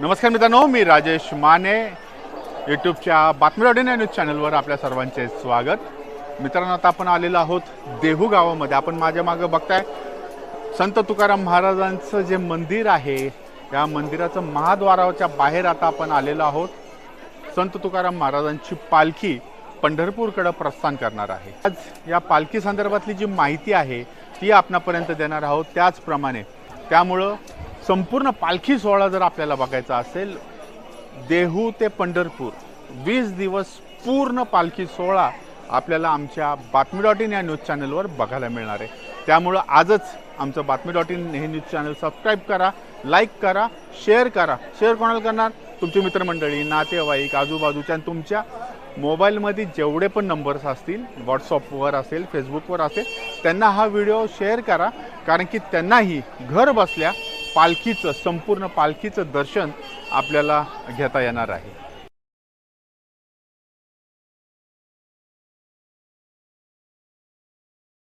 नमस्कार मित्रांनो मी राजेश माने. यूट्यूबच्या बातमी ऑडिओ न्यूज चॅनलवर आपल्या सर्वांचे स्वागत. मित्रांनो आता आपण आलेलो आहोत देहू गावामध्ये. आपण माझ्या मागं बघताय संत तुकाराम महाराजांचं जे मंदिर आहे या मंदिराचं महाद्वाराच्या बाहेर आता आपण आलेलो आहोत. संत तुकाराम महाराजांची पालखी पंढरपूरकडे प्रस्थान करणार आहे. आज या पालखी संदर्भातली जी माहिती आहे ती आपणापर्यंत देणार आहोत. त्याचप्रमाणे त्यामुळं संपूर्ण पालखी सोहळा जर आपल्याला बघायचा असेल देहू ते पंढरपूर वीस दिवस पूर्ण पालखी सोहळा आपल्याला आमच्या बातमी डॉट इन या न्यूज चॅनलवर बघायला मिळणार आहे. त्यामुळं आजच आमचं बातमी डॉट इन हे न्यूज चॅनल सबस्क्राईब करा लाईक करा शेअर करा. शेअर कोणाला करणार? तुमची मित्रमंडळी नातेवाईक आजूबाजूच्या आणि तुमच्या मोबाईलमध्ये जेवढे पण नंबर्स असतील व्हॉट्सअपवर असेल फेसबुकवर असेल त्यांना हा व्हिडिओ शेअर करा. कारण की त्यांनाही घर बसल्या पालखीचं संपूर्ण पालखीचं दर्शन आपल्याला घेता येणार आहे.